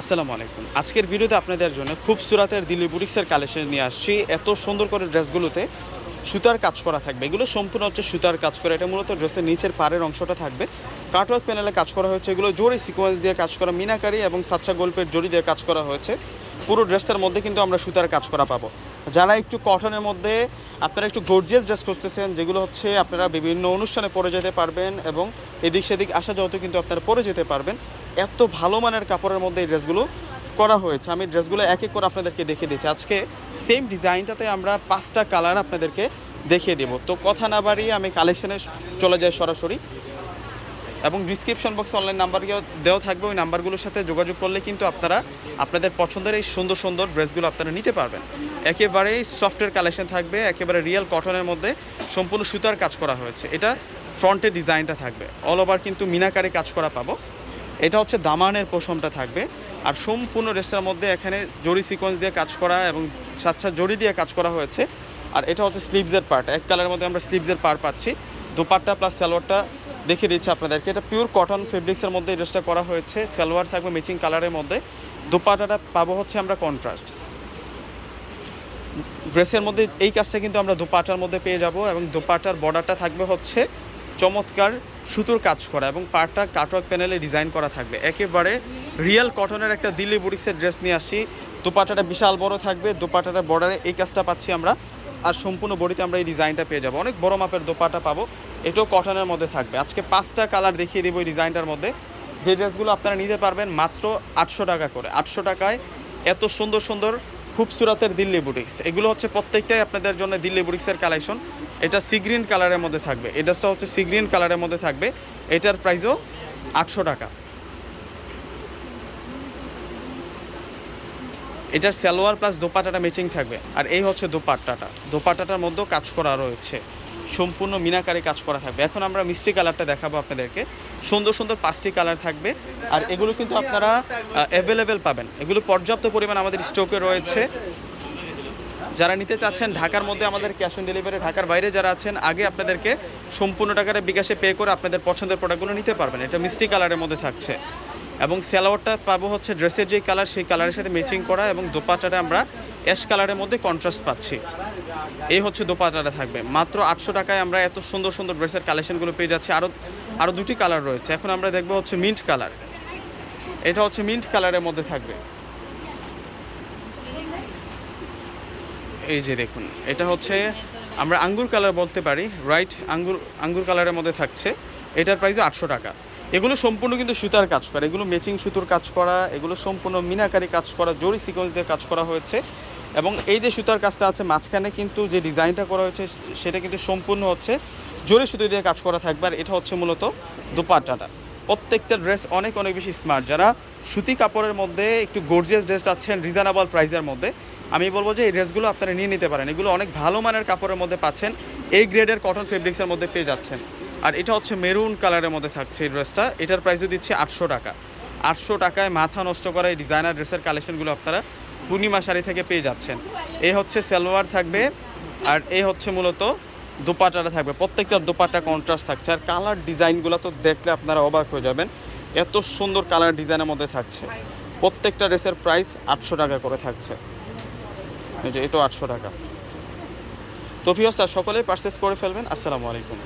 আসসালামু আলাইকুম। আজকের ভিডিওতে আপনাদের জন্য খুব সুরাতের দিল্লি বুটিক্সের কালেকশন নিয়ে আসছি। এত সুন্দর করে ড্রেসগুলোতে সুতার কাজ করা থাকবে। এগুলো সম্পূর্ণ হচ্ছে সুতার কাজ করা। এটা মূলত ড্রেসের নিচের পাড়ের অংশটা থাকবে। কাটওয়ার্ক প্যানেলে কাজ করা হয়েছে। এগুলো জোরে সিকোয়েন্স দিয়ে কাজ করা, মিনাকারি এবং সাচ্চা গল্পের জড়ি দিয়ে কাজ করা হয়েছে। পুরো ড্রেসের মধ্যে কিন্তু আমরা সুতার কাজ করা পাবো। যারা একটু কটনের মধ্যে আপনারা একটু গর্জিয়াস ড্রেস খুঁজতেছেন, যেগুলো হচ্ছে আপনারা বিভিন্ন অনুষ্ঠানে পরে যেতে পারবেন এবং এদিক সেদিক আসা যাওয়াতেও কিন্তু আপনারা পরে যেতে পারবেন। এত ভালো মানের কাপড়ের মধ্যে এই ড্রেসগুলো করা হয়েছে। আমি ড্রেসগুলো এক এক করে আপনাদেরকে দেখিয়ে দিচ্ছি। আজকে সেম ডিজাইনটাতে আমরা পাঁচটা কালার আপনাদেরকে দেখিয়ে দেবো। তো কথা না বাড়িয়ে আমি কালেকশনে চলে যাই সরাসরি। এবং ডিসক্রিপশন বক্সে অনলাইন নাম্বার দেওয়া থাকবে। ওই নাম্বারগুলোর সাথে যোগাযোগ করলে কিন্তু আপনারা আপনাদের পছন্দের এই সুন্দর সুন্দর ড্রেসগুলো আপনারা নিতে পারবেন। একেবারেই সফটওয়্যার কালেকশন থাকবে। একেবারে রিয়েল কটনের মধ্যে সম্পূর্ণ সুতার কাজ করা হয়েছে। এটা ফ্রন্টের ডিজাইনটা থাকবে। অল ওভার কিন্তু মিনাকারে কাজ করা পাবো। এটা হচ্ছে দামানের পোষমটা থাকবে। আর সম্পূর্ণ ড্রেসটার মধ্যে এখানে জরি সিকোয়েন্স দিয়ে কাজ করা এবং সাচ্ছা জড়ি দিয়ে কাজ করা হয়েছে। আর এটা হচ্ছে স্লিভসের পার্ট এক কালারের মধ্যে আমরা স্লিভসের পার্ট পাচ্ছি। দুপাট্টা প্লাস সালোয়ারটা দেখিয়ে দিচ্ছি আপনাদেরকে। এটা পিওর কটন ফেব্রিক্সের মধ্যে ড্রেসটা করা হয়েছে। সালোয়ার থাকবে ম্যাচিং কালারের মধ্যে। দুপাট্টাটা পাবো হচ্ছে আমরা কন্ট্রাস্ট ড্রেসের মধ্যে এই কাজটা কিন্তু আমরা দুপাটার মধ্যে পেয়ে যাব এবং দুপাটার বর্ডারটা থাকবে হচ্ছে চমৎকার সুতোর কাজ করা এবং পাটটা কাটওয়ার্ক প্যানেলে ডিজাইন করা থাকবে। একেবারে রিয়েল কটনের একটা দিল্লি বুটিক্সের ড্রেস নিয়ে আসছি। দুপাটাটা বিশাল বড় থাকবে দুপাটাটার বর্ডারে এই কাজটা পাচ্ছি আমরা। আর সম্পূর্ণ বডিতে আমরা এই ডিজাইনটা পেয়ে যাব। অনেক বড় মাপের দোপাটা পাবো, এটাও কটনের মধ্যে থাকবে। আজকে পাঁচটা কালার দেখিয়ে দেবো এই ডিজাইনটার মধ্যে। যে ড্রেসগুলো আপনারা নিতে পারবেন মাত্র আটশো টাকা করে। আটশো টাকায় এত সুন্দর সুন্দর, খুবসুরাতের দিল্লি বুটিক্স এগুলো হচ্ছে প্রত্যেকটাই আপনাদের জন্য দিল্লি বুটিক্সের কালেকশন এটা সি গ্রিন কালারের মধ্যে থাকবে। এই ড্রেসটা হচ্ছে সি গ্রিন কালারের মধ্যে থাকবে। এটার প্রাইসও আটশো টাকা। এটার সালোয়ার প্লাস দোপাটাটা ম্যাচিং থাকবে। আর এই হচ্ছে দোপাট্টাটা। দোপাট্টাটার মধ্যেও কাজ করা রয়েছে। সম্পূর্ণ মিনাকারে কাজ করা থাকবে। এখন আমরা মিষ্টি কালারটা দেখাবো আপনাদেরকে। সুন্দর সুন্দর পাঁচটি কালার থাকবে। আর এগুলো কিন্তু আপনারা অ্যাভেলেবেল পাবেন। এগুলো পর্যাপ্ত পরিমাণ আমাদের স্টকে রয়েছে। যারা নিতে চাচ্ছেন, ঢাকার মধ্যে আমাদের ক্যাশ অন ডেলিভারি ঢাকার বাইরে যারা আছেন, আগে আপনাদেরকে সম্পূর্ণ টাকাটা বিকাশে পে করে আপনাদের পছন্দের প্রোডাক্টগুলো নিতে পারবেন। এটা মিষ্টি কালারের মধ্যে থাকছে। এবং স্যালোয়ারটা পাবো হচ্ছে ড্রেসের যে কালার সেই কালারের সাথে ম্যাচিং করা এবং দোপাটাটা আমরা অ্যাশ কালারের মধ্যে কন্ট্রাস্ট পাচ্ছি। এই হচ্ছে দোপাটাটা থাকবে। মাত্র আটশো টাকায় আমরা এত সুন্দর সুন্দর ড্রেসের কালেকশনগুলো পেয়ে যাচ্ছি। আরও আরও দুটি কালার রয়েছে। এখন আমরা দেখব হচ্ছে মিন্ট কালার এটা হচ্ছে মিন্ট কালারের মধ্যে থাকবে। এই যে দেখুন, এটা হচ্ছে, আমরা আঙ্গুর কালার বলতে পারি রাইট আঙ্গুর আঙ্গুর কালারের মধ্যে থাকছে। এটার প্রাইস আটশো টাকা। এগুলো সম্পূর্ণ কিন্তু সুতার কাজ করা, এগুলো ম্যাচিং সুতোর কাজ করা, এগুলো সম্পূর্ণ মিনাকারি কাজ করা, জরি সিকোয়েন্স দিয়ে কাজ করা হয়েছে। এবং এই যে সুতার কাজটা আছে, মাঝখানে কিন্তু যে ডিজাইনটা করা হয়েছে, সেটা কিন্তু সম্পূর্ণ হচ্ছে জরি সুতো দিয়ে কাজ করা থাকবে। আর এটা হচ্ছে মূলত দুপাট্টাটা। প্রত্যেকটা ড্রেস অনেক অনেক বেশি স্মার্ট যারা সুতি কাপড়ের মধ্যে একটু গর্জিয়াস ড্রেস চাচ্ছেন রিজনেবল প্রাইসের মধ্যে আমি বলব যে এই ড্রেসগুলো আপনারা নিয়ে নিতে পারেন। এগুলো অনেক ভালো মানের কাপড়ের মধ্যে পাচ্ছেন। এই গ্রেডের কটন ফেব্রিক্সের মধ্যে পেয়ে যাচ্ছেন। আর এটা হচ্ছে মেরুন কালারের মধ্যে থাকছে এই ড্রেসটা। এটার প্রাইসও দিচ্ছে আটশো টাকা। আটশো টাকায় মাথা নষ্ট করা এই ডিজাইনার ড্রেসের কালেকশনগুলো আপনারা পূর্ণিমা শাড়ি থেকে পেয়ে যাচ্ছেন। এই হচ্ছে সালোয়ার থাকবে আর এই হচ্ছে মূলত দোপাটাটা থাকবে। প্রত্যেকটার দোপাটা কন্ট্রাস্ট থাকছে। আর কালার ডিজাইনগুলো তো দেখলে আপনারা অবাক হয়ে যাবেন। এত সুন্দর কালার ডিজাইনের মধ্যে থাকছে। প্রত্যেকটা ড্রেসের প্রাইস আটশো টাকা করে থাকছে। এই যে এটাও আটশো টাকা। তো ভিওস্টার সকলেই পারচেস করে ফেলবেন। আসসালামু আলাইকুম।